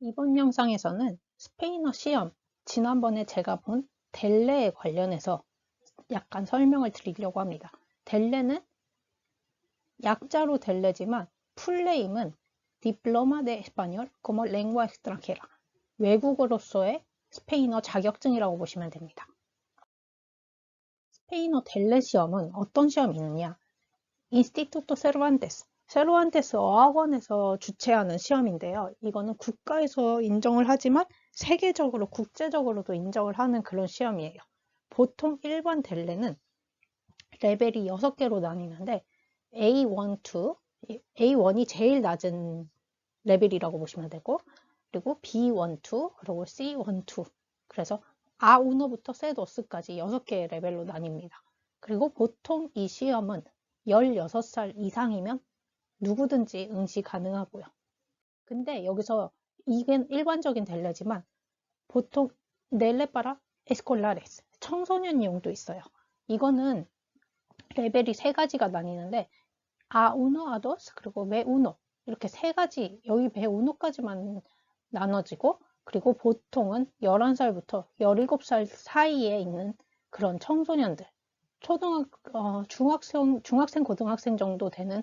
이번 영상에서는 스페인어 시험, 지난번에 제가 본 델레에 관련해서 약간 설명을 드리려고 합니다. 델레는 약자로 델레지만 풀네임은 Diploma de Español como Lengua Extranjera 외국어로서의 스페인어 자격증이라고 보시면 됩니다. 스페인어 델레 시험은 어떤 시험이 있느냐? 인스티투토 세르반테스 어학원에서 주최하는 시험인데요. 이거는 국가에서 인정을 하지만 세계적으로, 국제적으로도 인정을 하는 그런 시험이에요. 보통 일반 델레는 레벨이 6개로 나뉘는데 A1, 2, A1이 제일 낮은 레벨이라고 보시면 되고 그리고 B1, 2, 그리고 C1, 2 그래서 A1부터 C2까지 6개의 레벨로 나뉩니다. 그리고 보통 이 시험은 16살 이상이면 누구든지 응시 가능하고요. 근데 여기서 이게 일반적인 델레지만 보통 넬레빠라 에스콜라레스 청소년용도 있어요. 이거는 레벨이 세 가지가 나뉘는데 아 우노, 아도스 그리고 메 우노 이렇게 세 가지 여기 베우노까지만 나눠지고 그리고 보통은 11살부터 17살 사이에 있는 그런 청소년들 초등학, 어, 중학생, 중학생, 고등학생 정도 되는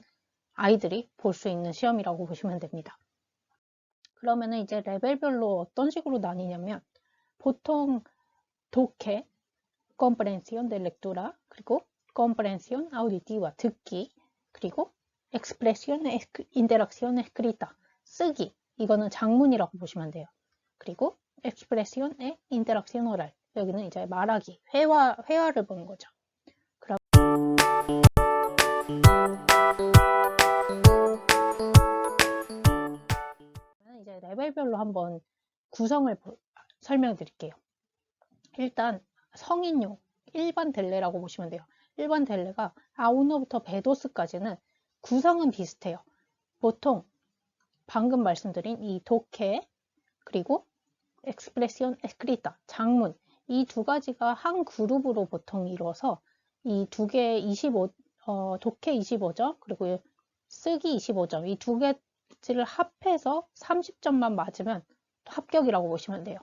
아이들이 볼 수 있는 시험이라고 보시면 됩니다. 그러면 은 이제 레벨별로 어떤 식으로 나뉘냐면 보통 독해, comprensión de lectura, 그리고 comprensión auditiva, 듣기, 그리고 expresión, interacción escrita, 쓰기, 이거는 장문이라고 보시면 돼요. 그리고 expresión e interacción oral, 여기는 이제 말하기, 회화, 회화를 보는 거죠. 레벨별로 한번 구성을 설명드릴게요. 일단 성인용 일반 델레라고 보시면 돼요. 일반 델레가 아우노부터 베도스까지는 구성은 비슷해요. 보통 방금 말씀드린 이 독해 그리고 엑스프레시온 에스크리타 장문 이 두 가지가 한 그룹으로 보통 이루어서 이 두개 25, 어, 독해 25점 그리고 쓰기 25점 이 두 개 를 합해서 30점만 맞으면 합격이라고 보시면 돼요.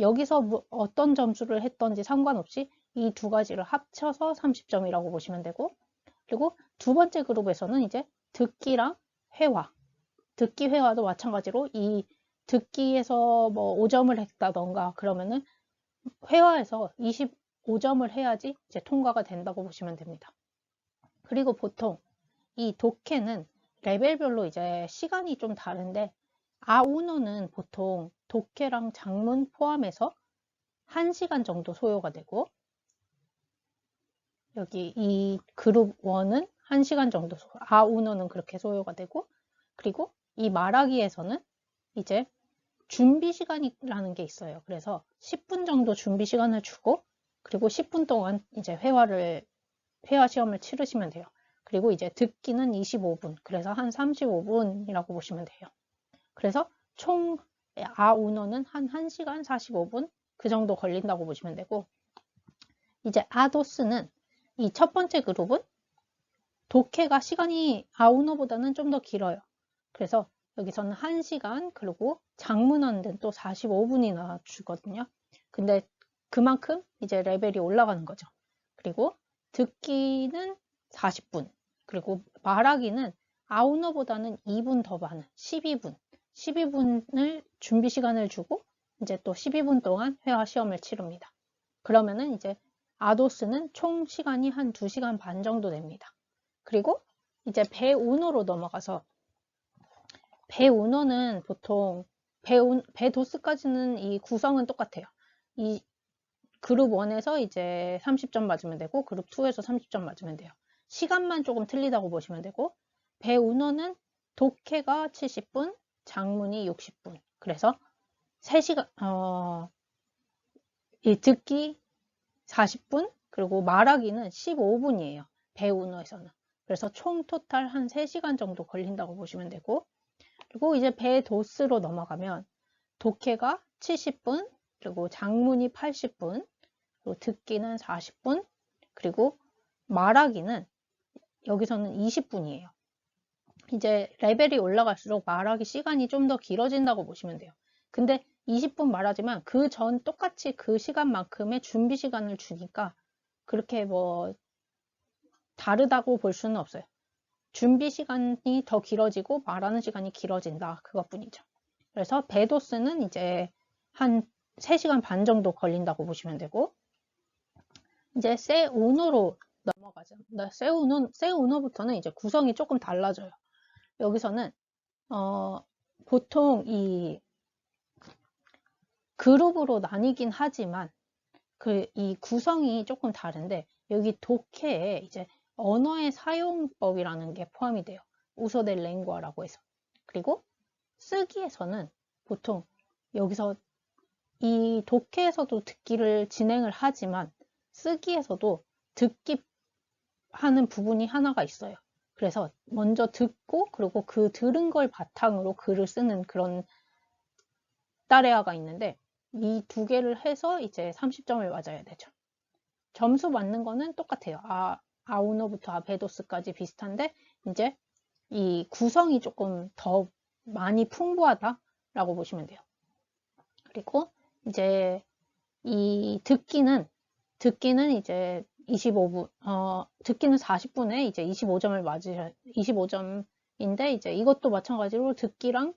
여기서 뭐 어떤 점수를 했던지 상관없이 이 두 가지를 합쳐서 30점이라고 보시면 되고 그리고 두 번째 그룹에서는 이제 듣기랑 회화 듣기 회화도 마찬가지로 이 듣기에서 뭐 5점을 했다던가 그러면은 회화에서 25점을 해야지 이제 통과가 된다고 보시면 됩니다. 그리고 보통 이 독해는 레벨별로 이제 시간이 좀 다른데 아우노는 보통 독해랑 장문 포함해서 1시간 정도 소요가 되고 여기 이 그룹 1은 1시간 정도 아우노는 그렇게 소요가 되고 그리고 이 말하기에서는 이제 준비 시간이라는 게 있어요. 그래서 10분 정도 준비 시간을 주고 그리고 10분 동안 이제 회화를 회화 시험을 치르시면 돼요. 그리고 이제 듣기는 25분. 그래서 한 35분이라고 보시면 돼요. 그래서 총 아우너는 한 1시간 45분 그 정도 걸린다고 보시면 되고 이제 아도스는 이 첫 번째 그룹은 독해가 시간이 아우너보다는 좀 더 길어요. 그래서 여기서는 1시간 그리고 장문하는 또 45분이나 주거든요. 근데 그만큼 이제 레벨이 올라가는 거죠. 그리고 듣기는 40분 그리고 말하기는 아우너보다는 2분 더 많은 12분 12분을 준비 시간을 주고 이제 또 12분 동안 회화 시험을 치릅니다. 그러면은 이제 아도스는 총 시간이 한 2시간 반 정도 됩니다. 그리고 이제 배운어로 넘어가서 배운어는 보통 배운, 배도스까지는 이 구성은 똑같아요. 이 그룹 1에서 이제 30점 맞으면 되고 그룹 2에서 30점 맞으면 돼요. 시간만 조금 틀리다고 보시면 되고 배운어는 독해가 70분, 장문이 60분. 그래서 3시간, 어, 이 듣기 40분, 그리고 말하기는 15분이에요. 배운어에서는. 그래서 총 토탈 한 3시간 정도 걸린다고 보시면 되고, 그리고 이제 배도스로 넘어가면 독해가 70분, 그리고 장문이 80분, 그리고 듣기는 40분, 그리고 말하기는 여기서는 20분이에요. 이제 레벨이 올라갈수록 말하기 시간이 좀 더 길어진다고 보시면 돼요. 근데 20분 말하지만 그 전 똑같이 그 시간만큼의 준비 시간을 주니까 그렇게 뭐 다르다고 볼 수는 없어요. 준비 시간이 더 길어지고 말하는 시간이 길어진다. 그것뿐이죠. 그래서 베도스는 이제 한 3시간 반 정도 걸린다고 보시면 되고 이제 세우노로 넘어가죠. 네, 세우노, 세우노부터는 이제 구성이 조금 달라져요. 여기서는 어, 보통 이 그룹으로 나뉘긴 하지만 그 이 구성이 조금 다른데 여기 독해에 이제 언어의 사용법이라는 게 포함이 돼요. 우소델 랭과라고 해서. 그리고 쓰기에서는 보통 여기서 이 독해에서도 듣기를 진행을 하지만 쓰기에서도 듣기 하는 부분이 하나가 있어요. 그래서 먼저 듣고 그리고 그 들은 걸 바탕으로 글을 쓰는 그런 따레아가 있는데 이 두 개를 해서 이제 30점을 맞아야 되죠. 점수 맞는 거는 똑같아요. 아, 아우노부터 아베도스까지 비슷한데 이제 이 구성이 조금 더 많이 풍부하다라고 보시면 돼요. 그리고 이제 이 듣기는 듣기는 이제 25분 어 듣기는 40분에 이제 25점을 맞으셔 25점인데 이제 이것도 마찬가지로 듣기랑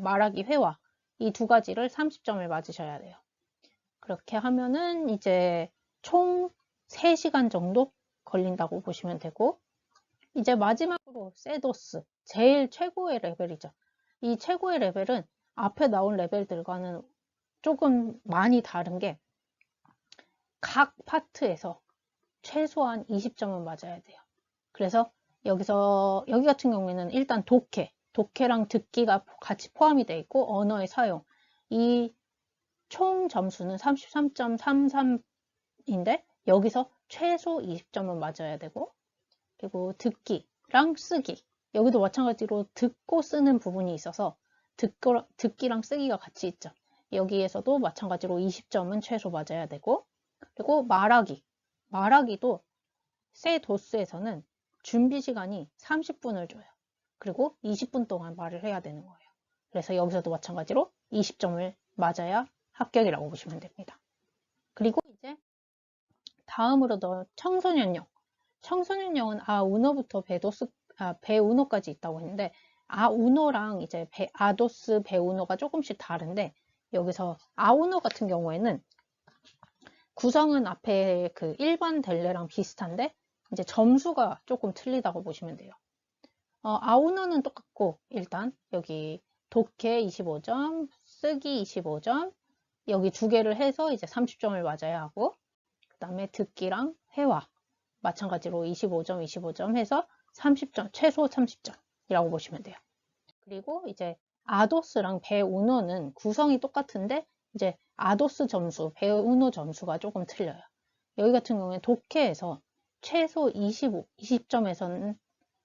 말하기 회화 이 두 가지를 30점을 맞으셔야 돼요. 그렇게 하면은 이제 총 3시간 정도 걸린다고 보시면 되고 이제 마지막으로 세도스 제일 최고의 레벨이죠. 이 최고의 레벨은 앞에 나온 레벨들과는 조금 많이 다른 게 각 파트에서 최소한 20점은 맞아야 돼요. 그래서 여기서 여기 같은 경우에는 일단 독해, 독해랑 듣기가 같이 포함이 되어 있고 언어의 사용 이 총 점수는 33.33인데 여기서 최소 20점은 맞아야 되고 그리고 듣기랑 쓰기 여기도 마찬가지로 듣고 쓰는 부분이 있어서 듣고, 듣기랑 쓰기가 같이 있죠. 여기에서도 마찬가지로 20점은 최소 맞아야 되고 그리고 말하기 말하기도 세 도스에서는 준비 시간이 30분을 줘요. 그리고 20분 동안 말을 해야 되는 거예요. 그래서 여기서도 마찬가지로 20점을 맞아야 합격이라고 보시면 됩니다. 그리고 이제 다음으로 더 청소년용. 청소년용은 아우노부터 베도스, 아, 배우노까지 있다고 했는데 아우노랑 이제 배, 아도스 배우노가 조금씩 다른데 여기서 아우노 같은 경우에는 구성은 앞에 그 일반 델레랑 비슷한데 이제 점수가 조금 틀리다고 보시면 돼요. 어, 아우노는 똑같고 일단 여기 독해 25점, 쓰기 25점, 여기 두 개를 해서 이제 30점을 맞아야 하고 그 다음에 듣기랑 회화 마찬가지로 25점, 25점 해서 30점, 최소 30점이라고 보시면 돼요. 그리고 이제 아도스랑 배우노는 구성이 똑같은데 이제 아도스 점수, 배우노 점수가 조금 틀려요. 여기 같은 경우에 독해에서 최소 25, 20점에서는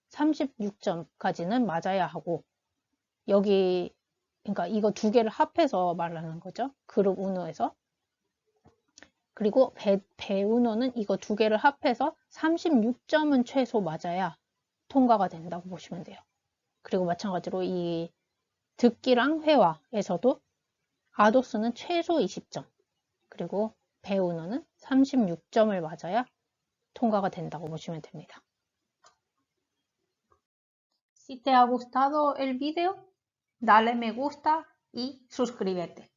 36점까지는 맞아야 하고 여기 그러니까 이거 두 개를 합해서 말하는 거죠. 그룹 우노에서 그리고 배, 배우노는 이거 두 개를 합해서 36점은 최소 맞아야 통과가 된다고 보시면 돼요. 그리고 마찬가지로 이 듣기랑 회화에서도 아도스는 최소 20점, 그리고 배우너는 36점을 맞아야 통과가 된다고 보시면 됩니다. Si te ha gustado el video, dale me gusta y suscríbete.